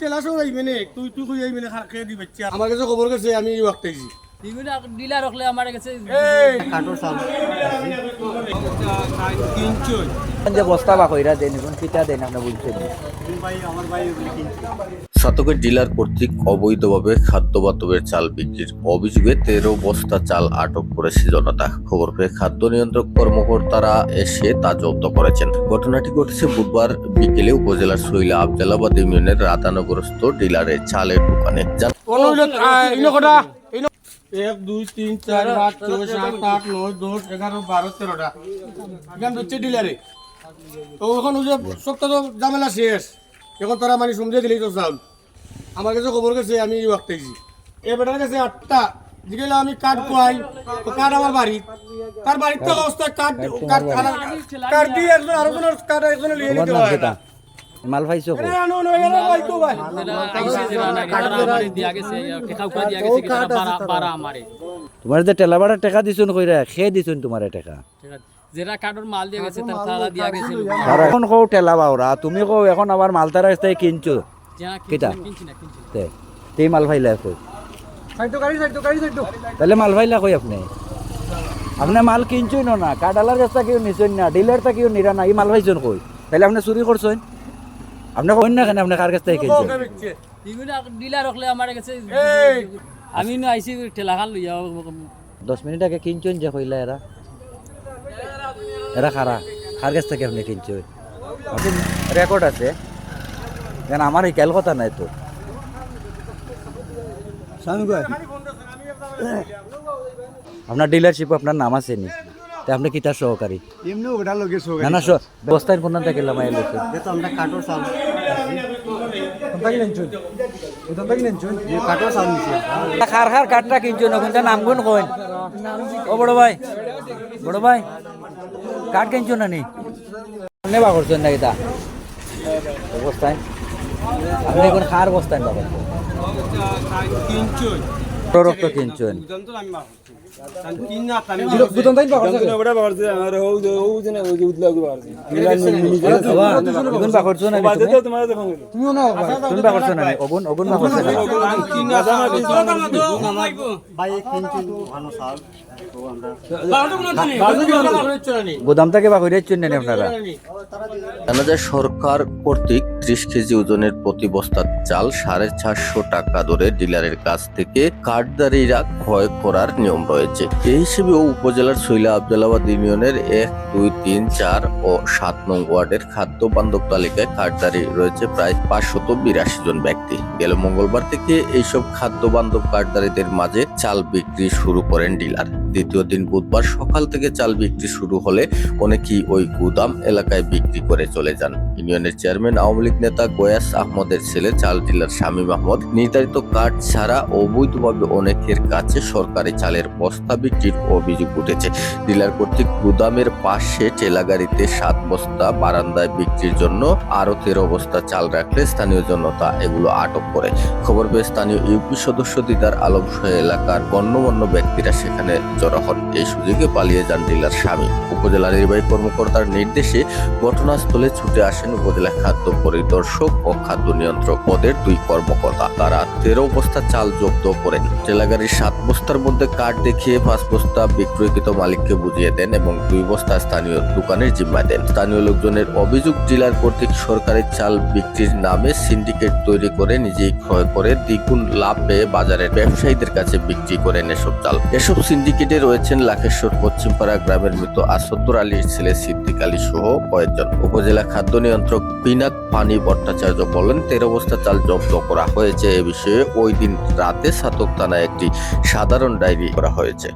তেলাশো আইবে নে তুই তুই কই আইবে না দি আমার কাছে খবর গেছে আমি এই ওয়াক্তাইছি বিভিন্ন ডিলার রাখলে আমার কাছে এই! যে বস্তা বা কইরা দেন এখন কিটা দেন আপনি বলছেন সাতকের ডিলার কর্তৃক অবৈধভাবে খাদ্য বাতবের চাল বিক্রির অভিযোগে তেরো বস্তা চাল আটক করেছে জনতা। খবর পেয়ে খাদ্য নিয়ন্ত্রক কর্মকর্তারা এসে তা জব্দ করেছেন। ঘটনাটি ঘটেছে বুধবার বিকেলে উপজেলার শৈলা আফজালাবাদ ইউনিয়নের রাতানগরস্থ ডিলারের চালের দোকানে। এক দুই তিন চার পাঁচ ছয় সাত আট নয় দশ এগারো বারো তেরোটা। এখান হচ্ছে ডিলারে। তো এখন ওই যে সবটা তো ঝামেলা শেষ। এখন তোরা মানে সমঝে দিলেই তো চাউল আমার কাছে খবর গেছে আমি এই ওয়াক্তাইছি এ বেটার কাছে আটটা। যেগুলো আমি কাঠ কোয়াই তো কাঠ আমার বাড়ি তার বাড়ির তো অবস্থায় কাঠ কাঠ কাঠ দিয়ে একজন আরও জনের কাঠ একজনে লিয়ে নিতে হয় না। মাল পাইছো তারা তোমার যে টেলা ভাড়া টাকা দিছুন কইরা খেয়ে দিছুন তোমার টাকা। যেটা কার্ডর মাল দিয়া গেছে তার তারা দিয়া গেছে এখন কও টেলা বাউরা তুমি কও এখন আবার মালতার রাস্তায় কিনছো। তে তেই মাল ফাইলা কই? তাহলে মাল ফাইলা কই আপনি? আপনি মাল কিনছুই না কাডালার রাস্তা কেউ নিছুন না ডিলার তা কেউ নিরা না এই মাল পাইছুন কই? তাহলে আপনি চুরি করছেন আপনি কইন না কেন আপনি কার কাছ থেকে কিনছেন বিভিন্ন ডিলার রাখলে আমার কাছে আমি না আইছি ঠেলা খান লইয়া। দশ মিনিট আগে কিনছেন যে কইলা এরা? এরা খারা কার কাছ থেকে আপনি কিনছেন? রেকর্ড আছে। কেন আমার এই কথা নাই তো? আপনার ডিলারশিপ আপনার নাম আছে নি? তা আপনি কিতার সহকারী? এমনি ওটা লগে সো না না বস্তায় কোন লোক তো। আমরা চাল কোনটা কোনটা কিনেন চুন এই খার খার কাঠটা কিনছো না কিন্তু নাম গুণ কইন। ও বড় ভাই বড় ভাই কাঠ কিনছো না নি নেবা করছেন না এটা বস্তায় আপনি এখন খার বস্তায় বাবা? রক্ত কিনছেন। তো আমি মা কিন না আমি দুজন তাই পাকড়ছে ওটা পাকড়ছে আর ও ও জেনে ওই যে উতলা গো পাকড়ছে বাবা এখন বা করছ না নি বাদে তুমি? তো তোমার দেখো তুমিও না তুমি বা করছ না নি অগুন অগুন বা করছ না কিন না ভাই কিনছেন ভালো চাল গোদাম থেকে বা কইরেছেন আপনারা সরকার কর্তৃক ত্রিশ কেজি ওজনের প্রতি বস্তা চাল সাড়ে চারশো টাকা ধরে ডিলারের কাছ থেকে কার্ডদারিরা ক্রয় করার নিয়ম রয়েছে এই হিসেবে উপজেলার শৈলা আবদালাবাদ ইউনিয়নের এক, দুই, তিন, চার ও সাত নং ওয়ার্ডের খাদ্য বান্ধব তালিকায় কার্ডদারি রয়েছে প্রায় পাঁচশত বিরাশি জন ব্যক্তি। গেল মঙ্গলবার থেকে এইসব খাদ্য বান্ধব কার্ডদারিদের মাঝে চাল বিক্রি শুরু করেন ডিলার। দ্বিতীয় দিন বুধবার সকাল থেকে চাল বিক্রি শুরু হলে অনেকেই ওই গুদাম এলাকায় বিক্রি করে চলে যান। ইউনিয়নের চেয়ারম্যান, আওয়ামী লীগ নেতা গোয়াস আহমদের ছেলে চাল ডিলার শামীম আহমদ নির্ধারিত কার্ড ছাড়া অবৈধভাবে অনেকের কাছে সরকারি চালের বস্তা বিক্রির অভিযোগ উঠেছে। ডিলার কর্তৃক গুদামের পাশে ঠেলাগাড়িতে সাত বস্তা বারান্দায় বিক্রির জন্য আরও তেরো বস্তা চাল রাখলে স্থানীয় জনতা এগুলো আটক করে। খবর পেয়ে স্থানীয় ইউপি সদস্য দিদার আলম সহ এলাকার গণ্যমান্য ব্যক্তিরা সেখানে জড়ো হন। এই সুযোগে পালিয়ে যান ডিলার স্বামী। উপজেলা নির্বাহী কর্মকর্তার নির্দেশে ঘটনাস্থলে ছুটে আসেন উপজেলা খাদ্য পরিদর্শক ও খাদ্য নিয়ন্ত্রক পদের দুই কর্মকর্তা। তারা তেরো বস্তা চাল জব্দ করেন। টেলাগাড়ির সাত বস্তার মধ্যে কার্ড দেখিয়ে পাঁচ বস্তা বিক্রয়কৃত মালিককে বুঝিয়ে দেন এবং দুই বস্তা স্থানীয় দোকানের জিম্মা দেন। স্থানীয় লোকজনের অভিযোগ ডিলার কর্তৃক সরকারি চাল বিক্রির নামে সিন্ডিকেট তৈরি করে নিজেই ক্রয় করে দ্বিগুণ লাভ পেয়ে বাজারের ব্যবসায়ীদের কাছে বিক্রি করেন এসব চাল। এসব সিন্ডিকেটে রয়েছেন লাখেশ্বর পশ্চিমপাড়া গ্রামের মৃত আসাদুর আলীর ছেলে সিদ্দিক আলী সহ কয়েকজন। উপজেলা খাদ্য নিয়ন্ত্রক পিনাক পানি ভট্টাচার্য বলেন, তেরো বস্তা চাল জব্দ করা হয়েছে। এ বিষয়ে ওই দিন রাতে সাতক থানায় একটি সাধারণ ডায়েরি করা হয়েছে।